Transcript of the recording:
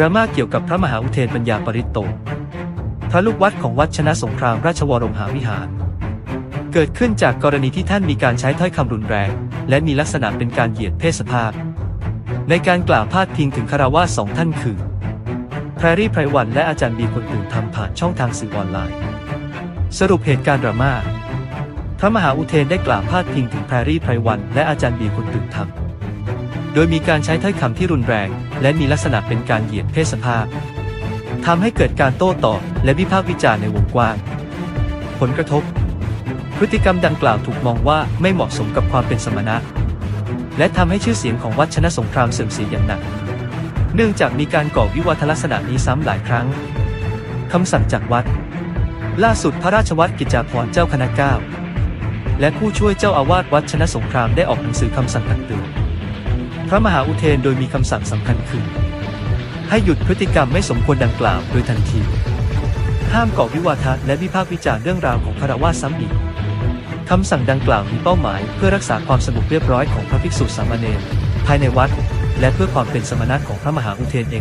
ราม่าเกี่ยวกับพระมหาอุเทนปัญญาปริตโต พระลูกวัดของวัดชนะสงครามราชวรมหาวิหาร เกิดขึ้นจากกรณีที่ท่านมีการใช้ถ้อยคำรุนแรง และมีลักษณะเป็นการเหยียดเพศสภาพ ในการกล่าวพาดพิงถึงคารวาสสองท่านคือแพรรี่ไพรวันและอาจารย์บีคนอื่นทำผ่านช่องทางสื่อออนไลน์ สรุปเหตุการณ์ดราม่าพระมหาอุเทนได้กล่าวพาดพิงถึงแพรรี่ไพรวันและอาจารย์บีคนอื่นทำ โดยมีการใช้ถ้อยคำที่รุนแรง และมีลักษณะเป็นการเหยียดเพศสภาพทำให้เกิดการโต้ตอบและวิพากษ์วิจารณ์ในวงกว้าง ผลกระทบ พฤติกรรมดังกล่าวถูกมองว่าไม่เหมาะสมกับความเป็นสมณะ และทำให้ชื่อเสียงของวัดชนะสงครามเสื่อมเสียอย่างหนัก เนื่องจากมีการก่อวิวัฒลักษณะนี้ซ้ำหลายครั้งคำสั่งจากวัด ล่าสุดพระราชวัตรกิจจาภรณ์เจ้าคณะเก้าและผู้ช่วยเจ้าอาวาสวัดชนะสงครามได้ออกหนังสือคำสั่งตักเตือน พระมหาอุเทนโดยมีคำสั่งสำคัญคือ ให้หยุดพฤติกรรมไม่สมควรดังกล่าวโดยทันที ห้ามก่อวิวาทะและวิพากษ์วิจารณ์เรื่องราวของพระวาสซ้ำอีกคำสั่งดังกล่าวมีเป้าหมายเพื่อรักษาความสงบเรียบร้อยของพระภิกษุสามเณรภายในวัด และเพื่อความเป็นสมณะของพระมหาอุเทนเอง